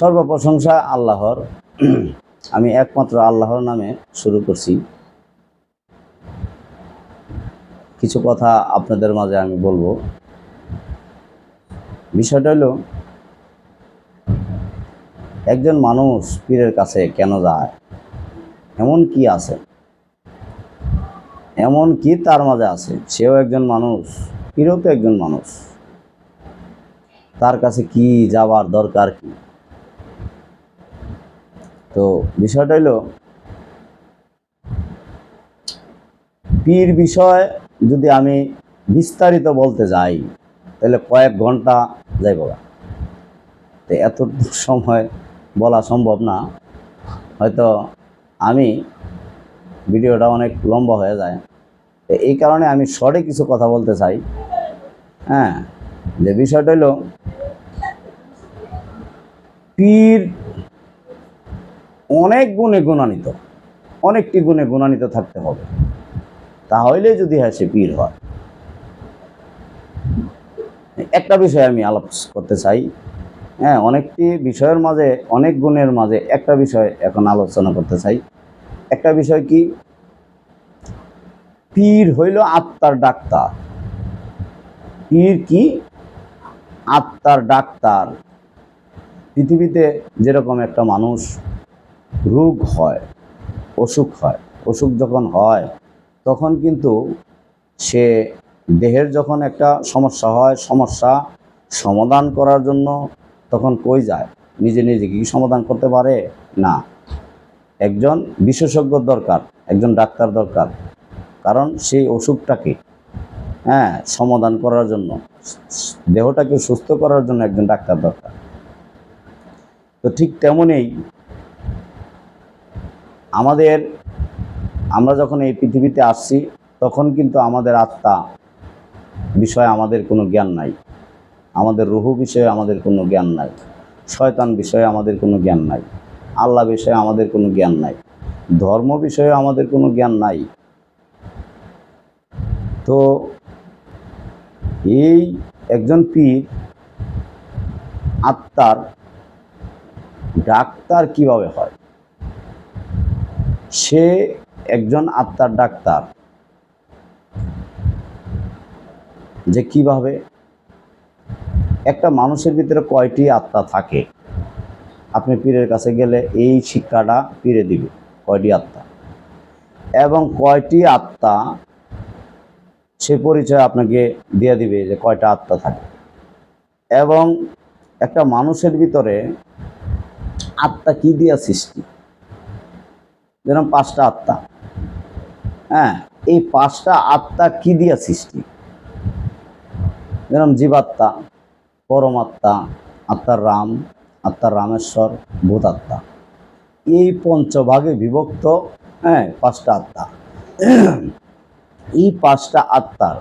সর্বপ্রশংসা আল্লাহর। আমি একমাত্র আল্লাহর নামে শুরু করছি। কিছু কথা আপনাদের মাঝে আমি বলব। বিষয়টা হলো, একজন মানুষ পীরের কাছে কেন যায়? এমন কি আছে? এমন কি তার মাঝে আছে? সেও একজন মানুষ, পীরও তো একজন মানুষ। তার কাছে কি যাওয়ার দরকার কি? তো বিষয়টা হলো পীর বিষয় যদি আমি বিস্তারিত বলতে যাই, তাহলে কয়েক ঘণ্টা যাইব। তো এত সময় বলা সম্ভব না। হয়তো আমি ভিডিওটা অনেক লম্বা হয়ে যায়। এই কারণে আমি শর্টে কিছু কথা বলতে চাই। হ্যাঁ যে বিষয়টা হলো পীর অনেক গুণে গুণান্বিত, অনেকটি গুণে গুণান্বিত থাকতে হবে। তাহলে যদি হয় সে পীর হয়। একটা বিষয় আমি আলাপ করতে চাই। হ্যাঁ অনেকটি বিষয়ের মাঝে, অনেক গুণের মাঝে একটা বিষয় এখন আলোচনা করতে চাই। একটা বিষয় কি? পীর হইল আত্মার ডাক্তার। পীর কি? আত্মার ডাক্তার। পৃথিবীতে যেরকম একটা মানুষ রোগ হয়, অসুখ হয়। অসুখ যখন হয়, তখন কিন্তু সে দেহের যখন একটা সমস্যা হয়, সমস্যা সমাধান করার জন্য তখন কই যায়? নিজে নিজে কি সমাধান করতে পারে? না। একজন বিশেষজ্ঞ দরকার, একজন ডাক্তার দরকার। কারণ সেই অসুখটাকে হ্যাঁ সমাধান করার জন্য, দেহটাকে সুস্থ করার জন্য একজন ডাক্তার দরকার। তো ঠিক তেমনই আমাদের, আমরা যখন এই পৃথিবীতে আসছি, তখন কিন্তু আমাদের আত্মা বিষয়ে আমাদের কোনো জ্ঞান নাই। আমাদের রুহু বিষয়ে আমাদের কোনো জ্ঞান নাই। শয়তান বিষয়ে আমাদের কোনো জ্ঞান নাই। আল্লাহ বিষয়ে আমাদের কোনো জ্ঞান নাই। ধর্ম বিষয়ে আমাদের কোনো জ্ঞান নাই। তো এই একজন পীর আত্মার ডাক্তার কীভাবে হয়? সে একজন আত্মার ডাক্তার। যে কীভাবে একটা মানুষের ভিতরে কয়টি আত্মা থাকে? আপনি পীরের কাছে গেলে এই শিক্ষাটা পীরে দিবে, কয়টি আত্মা? এবং কয়টি আত্মা সে পরিচয় আপনাকে দিয়ে দিবে যে কয়টা আত্মা থাকে। এবং একটা মানুষের ভিতরে আত্মা কি দিয়া সৃষ্টি? যেরকম পাঁচটা আত্মা। হ্যাঁ এই পাঁচটা আত্মা কি দিয়া সৃষ্টি? যেরকম জীবাত্মা, পরমাত্মা, আত্মার রাম, আত্মার রামেশ্বর, ভূতাত্মা। এই পঞ্চভাগে বিভক্ত হ্যাঁ পাঁচটা আত্মা। এই পাঁচটা আত্মার,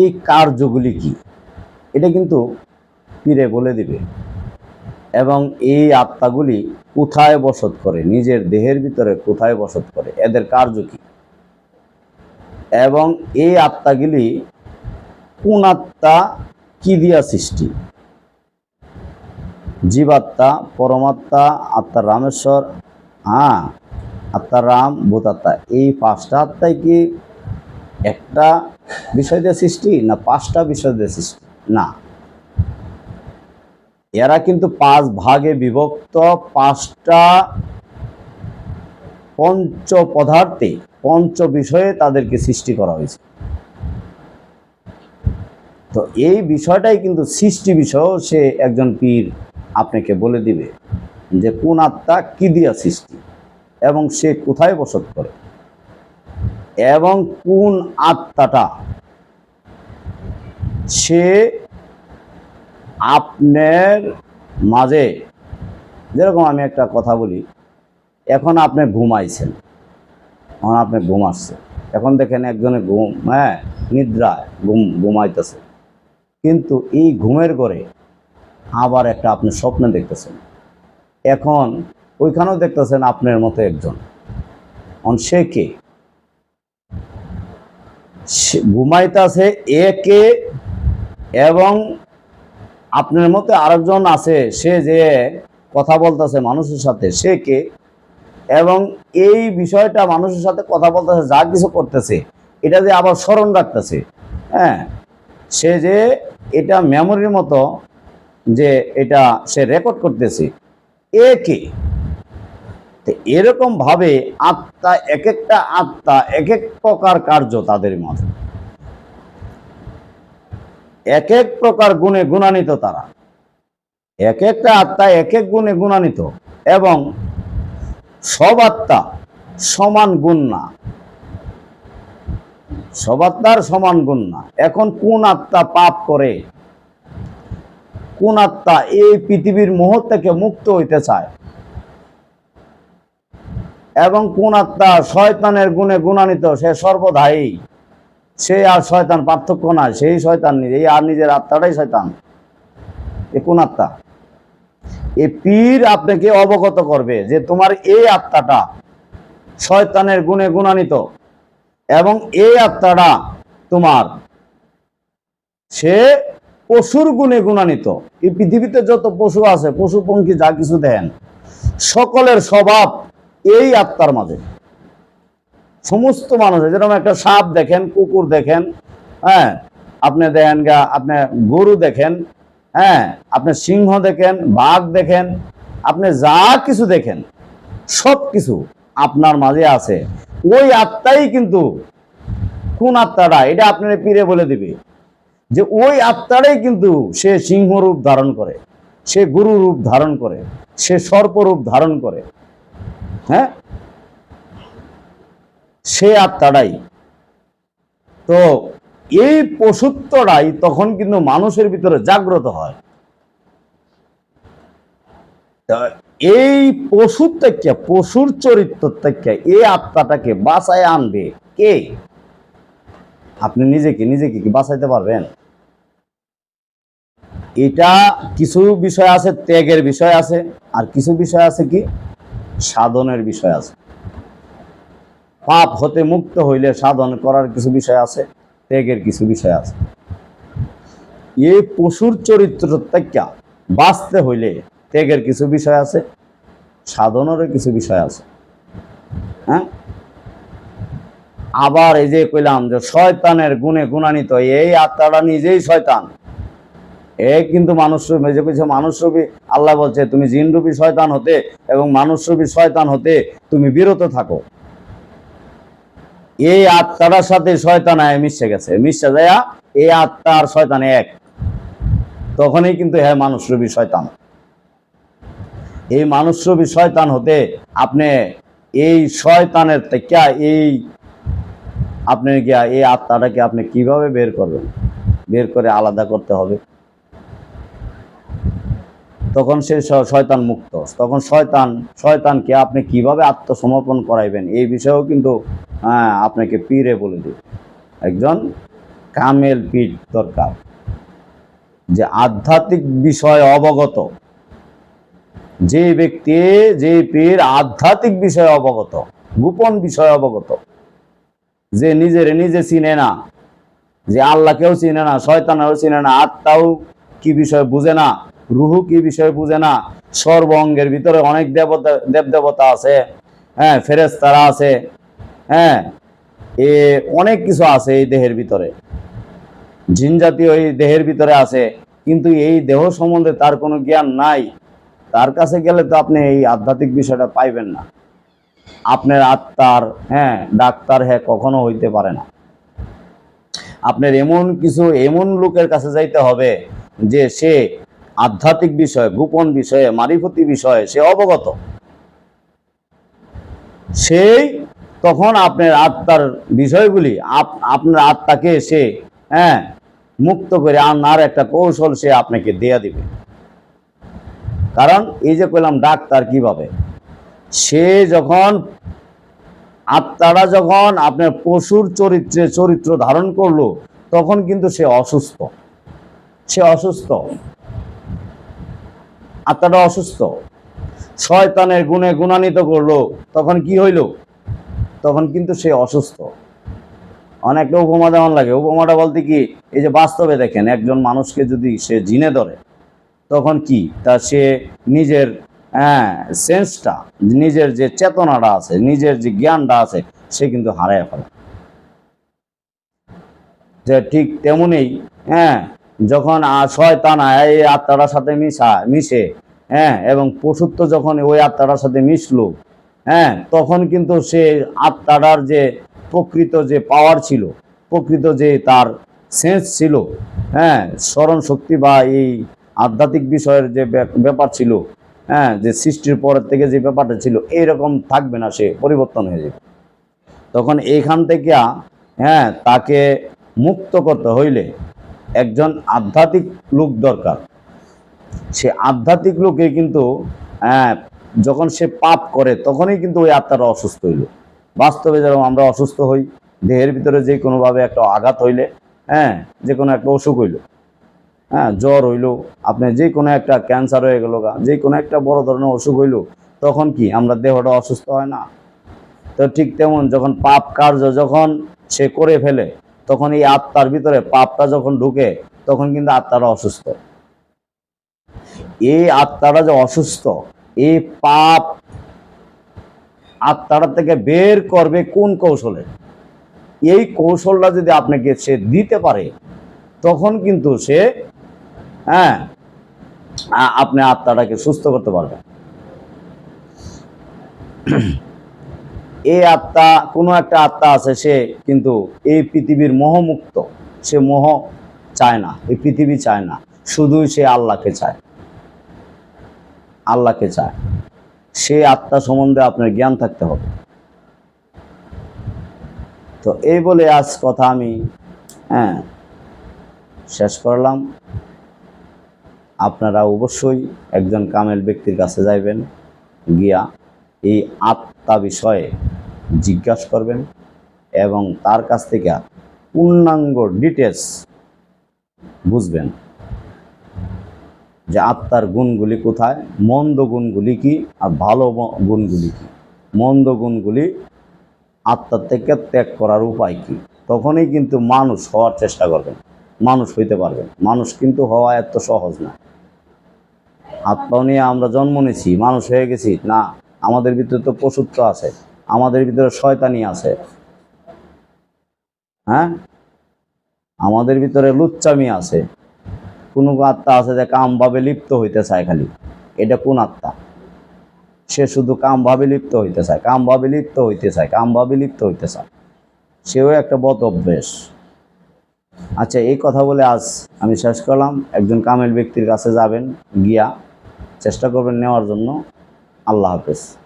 এই কার্যগুলি কি? এটা কিন্তু পীরে বলে দিবে। এবং এই আত্মাগুলি কোথায় বসত করে? নিজের দেহের ভিতরে কোথায় বসত করে? এদের কার্য কি? এবং এই আত্মাগুলি কোন আত্মা কি দিয়া সৃষ্টি? জীবাত্মা, পরমাত্মা আত্মার রামেশ্বর হ্যাঁ আত্মার রাম ভূতাত্মা এই পাঁচটা আত্মায় কি একটা বিষয় দিয়ে সৃষ্টি না পাঁচটা বিষয় দিয়ে সৃষ্টি? না। এরা কিন্তু পাঁচ ভাগে বিভক্ত, পাঁচটা পঞ্চ পদার্থে পঞ্চ বিষয়ে তাদেরকে সৃষ্টি করা হয়েছে। তো এই বিষয়টাই কিন্তু সৃষ্টি বিষয়ও সে একজন পীর আপনাকে বলে দিবে যে কোন আত্মা কি দিয়া সৃষ্টি এবং সে কোথায় বসত করে এবং কোন আত্মাটা সে আপনার মাঝে, যেরকম আমি একটা কথা বলি, এখন আপনি ঘুমাইছেন। এখন আপনি ঘুমাচ্ছেন এখন দেখেন একজনে ঘুম হ্যাঁ নিদ্রায় ঘুম, ঘুমাইতেছে। কিন্তু এই ঘুমের করে আবার একটা আপনি স্বপ্ন দেখতেছেন। এখন ওইখানেও দেখতেছেন আপনার মতো একজন। অন সে কে? ঘুমাইতেছে একে এবং আপনার মতে আরেকজন আছে, সে যে কথা বলতেছে মানুষের সাথে, সে কে? এবং এই বিষয়টা মানুষের সাথে কথা বলতেছে, যা কিছু করতেছে, এটা যে আবার স্মরণ রাখতেছে হ্যাঁ? সে যে এটা মেমোরির মতো যে এটা সে রেকর্ড করতেছে, এ কে? তো এরকম ভাবে আত্মা এক একটা আত্মা এক এক প্রকার কার্য তাদের মাঝে। এক এক প্রকার গুণে গুণান্বিত তারা। এক একটা আত্মা এক এক গুণে গুণান্বিত এবং সব আত্মা সমান গুণ না। সব আত্মার সমান গুণ না। এখন কোন আত্মা পাপ করে? কোন আত্মা এই পৃথিবীর মোহ থেকে মুক্ত হইতে চায়? এবং কোন আত্মা শয়তানের গুণে গুণান্বিত সে সর্বদাই। সে আর শয়তান পার্থক্য না সেই শয়তান নিজে আর নিজের আত্মাটাই শয়তান। এ কোন আত্মা? এ পীর আপনাকে অবগত করবে যে তোমার এই আত্মাটা শয়তানের গুণে গুণান্বিত এবং এই আত্মাটা তোমার, সে পশুর গুণে গুণান্বিত। এই পৃথিবীতে যত পশু আছে পশু পঙ্খী যা কিছু দেন সকলের স্বভাব এই আত্মার মাঝে। সমস্ত মানুষ যেরকম একটা সাপ দেখেন, কুকুর দেখেন হ্যাঁ আপনি দেখেন গা, আপনি গরু দেখেন হ্যাঁ আপনি সিংহ দেখেন, বাঘ দেখেন, আপনি যা কিছু দেখেন, সব কিছু আপনার মাঝে আছে। ওই আত্মাই কিন্তু কোন আত্মাটা? এটা আপনার পীরে বলে দিবে। যে ওই আত্মাটাই কিন্তু সে সিংহ রূপ ধারণ করে, সে গুরু রূপ ধারণ করে, সে সর্পরূপ ধারণ করে। হ্যাঁ? সে আত্মাটাই তো এই পশুত্বটাই তখন কিন্তু মানুষের ভিতরে জাগ্রত হয়। এই পশুর থেকে পশুর চরিত্র থেকে এই আত্মাটাকে বাঁচায় আনবে কে? আপনি নিজেকে নিজেকে কি বাঁচাইতে পারবেন? এটা কিছু বিষয় আছে, ত্যাগের বিষয় আছে, আর কিছু বিষয় আছে কি? সাধনের বিষয় আছে। পাপ হতে মুক্ত হইলে সাধন করার কিছু বিষয় আছে? ত্যাগের কিছু বিষয় আছে। এই পশুর চরিত্র থেকে বাঁচতে হইলে ত্যাগের কিছু বিষয় আছে, সাধনেরও কিছু বিষয় আছে। হ্যাঁ? আবার এই যে কইলাম যে শয়তানের গুণে গুণান্বিত, এই আত্মাটা নিজেই শয়তান। এ কিন্তু মানুষ যে কিছু মানুষ রূপী আল্লাহ বলছে, তুমি জিন রূপী শয়তান হতে এবং মানুষ রূপী শয়তান হতে তুমি বিরত থাকো। এই আত্মাটার সাথে শয়তান আয় মিশে গেছে। মিশে যায় এই আত্মা আর শয়তান এক। তখনই কিন্তু হ্যাঁ মানুষ মানুষরূপী শয়তান। এই মানুষ মানুষরূপী শয়তান হতে আপনি এই শয়তানের থেকে এই আপনি গিয়া এই আত্মাটাকে আপনি কীভাবে বের করবেন? বের করে আলাদা করতে হবে। তখন সে শয়তান মুক্ত। তখন শয়তান শয়তানকে আপনি কীভাবে আত্মসমর্পণ করাইবেন এই বিষয়েও কিন্তু হ্যাঁ, আপনাকে পীরে বলে দিই একজন কামেল পীর দরকার। যে আধ্যাত্মিক বিষয় অবগত। যে ব্যক্তি যে পীর আধ্যাত্মিক বিষয়ে অবগত গোপন বিষয় অবগত। যে নিজের নিজে চিনে না যে আল্লাহকেও চিনে না শয়তানেও চিনে না আত্মাও কি বিষয় বুঝে না রুহু কি বিষয় বুঝে না? সর্ব অঙ্গের ভিতরে অনেক দেবতা দেব দেবতা আছে। হ্যাঁ ফেরেস্তারা আছে। হ্যাঁ এ অনেক কিছু আছে এই দেহের ভিতরে। জিন জাতীয় এই দেহের ভিতরে আছে। কিন্তু এই দেহ সম্বন্ধে তার কোনো জ্ঞান নাই। তার কাছে গেলে তো আপনি এই আধ্যাত্মিক বিষয়টা পাইবেন না। আপনার আত্মার হ্যাঁ ডাক্তার হ্যাঁ কখনো হইতে পারে না। আপনার এমন কিছু, এমন লোকের কাছে যাইতে হবে যে সে আধ্যাত্মিক বিষয়, গোপন বিষয়ে, মারিফতি বিষয়ে সে অবগত। সেই তখন আপনার আত্মার বিষয়গুলি আপনার আত্মাকে সে হ্যাঁ মুক্ত করে আনার একটা কৌশল সে আপনাকে দেয়া দিবে। কারণ এই যে কইলাম ডাক্তার কীভাবে? সে যখন আত্মারা যখন আপনার পশুর চরিত্রে, চরিত্র ধারণ করল, তখন কিন্তু সে অসুস্থ। সে অসুস্থ। আত্মাটা অসুস্থ। শয়তানের গুণে গুণান্বিত করল, তখন কি হইল? তখন কিন্তু সে অসুস্থ। অনেকটা উপমা দেওয়ান লাগে। উপমাটা বলতে কি, এই যে বাস্তবে দেখেন, একজন মানুষকে যদি সে জিনে ধরে, তখন কি? তা সে নিজের হ্যাঁ সেন্সটা নিজের যে চেতনাটা আছে, নিজের যে জ্ঞানটা আছে, সে কিন্তু হারায় ফেলে। ঠিক তেমনি হ্যাঁ যখন শয়তান এই আত্মাটার সাথে মিশা, মিশে হ্যাঁ এবং পশুত্ব যখন ওই আত্মাটার সাথে মিশলো হ্যাঁ তখন কিন্তু সে আত্মাটার যে প্রকৃত যে পাওয়ার ছিল, প্রকৃত যে তার সেন্স ছিল হ্যাঁ স্মরণ শক্তি বা এই আধ্যাত্মিক বিষয়ের যে ব্যাপ- ব্যাপার ছিল হ্যাঁ যে সৃষ্টির পরের থেকে যে ব্যাপারটা ছিল, এইরকম থাকবে না সে, পরিবর্তন হয়ে যাবে। তখন এইখান থেকে হ্যাঁ তাকে মুক্ত করতে হইলে একজন আধ্যাত্মিক লোক দরকার। সে আধ্যাত্মিক লোকে কিন্তু হ্যাঁ, যখন সে পাপ করে তখনই কিন্তু ওই আত্মাটা অসুস্থ হইল। বাস্তবে যেরকম আমরা অসুস্থ হই দেহের ভিতরে যে কোনোভাবে একটা আঘাত হইলে হ্যাঁ যে কোনো একটা অসুখ হইল। হ্যাঁ জ্বর হইল আপনার যে কোনো একটা ক্যান্সার হয়ে গেল গা যে কোনো একটা বড় ধরনের অসুখ হইল তখন কি আমরা দেহটা অসুস্থ হয় না? তো ঠিক তেমন যখন পাপ কার্য যখন সে করে ফেলে তখন এই আত্মার ভিতরে পাপটা যখন ঢুকে, তখন কিন্তু আত্মাটা অসুস্থ। এই আত্মাটা যে অসুস্থ, এই পাপ আত্মাটা থেকে বের করবে কোন কৌশলে? এই কৌশলটা যদি আপনাকে সে দিতে পারে, তখন কিন্তু সে হ্যাঁ আপনি আত্মাটাকে সুস্থ করতে পারবেন। এই আত্মা, কোনো একটা আত্মা আছে সে কিন্তু এই পৃথিবীর মোহমুক্ত। সে মোহ চায় না, এই পৃথিবী চায় না। শুধুই সে আল্লাহকে চায়। আল্লাহকে চায়। সেই আত্মা সম্বন্ধে আপনার জ্ঞান থাকতে হবে। তো এই বলে আজ কথা আমি হ্যাঁ শেষ করলাম। আপনারা অবশ্যই একজন কামেল ব্যক্তির কাছে যাইবেন, গিয়া এই আত্মা বিষয়ে জিজ্ঞাসা করবেন এবং তার কাছ থেকে পূর্ণাঙ্গ ডিটেলস বুঝবেন যে আত্মার গুণগুলি কোথায়, মন্দ গুণগুলি কি আর ভালো গুণগুলি কি? মন্দ গুণগুলি আত্মার থেকে ত্যাগ করার উপায় কি? তখনই কিন্তু মানুষ হওয়ার চেষ্টা করবেন। মানুষ হইতে পারবেন। মানুষ কিন্তু হওয়া এত সহজ না। আত্মা নিয়ে আমরা জন্ম নিয়েছি মানুষ হয়ে গেছি, না, আমাদের ভিতরে তো পশুত্ব আছে। আমাদের ভিতরে শয়তানি আছে। হ্যাঁ? আমাদের ভিতরে লুচ্চামি আছে। কোনো আত্মা আছে যে কামভাবে লিপ্ত হইতে চায় খালি। এটা কোন আত্মা? সে শুধু কামভাবে লিপ্ত হইতে চায়, কামভাবে লিপ্ত হইতে চায়, কামভাবে লিপ্ত হইতে চায়। সেও একটা বদ অভ্যেস। আচ্ছা এই কথা বলে আজ আমি শেষ করলাম। একজন কামেল ব্যক্তির কাছে যাবেন, গিয়া চেষ্টা করবেন নেওয়ার জন্য। আল্লাহ হাফেজ।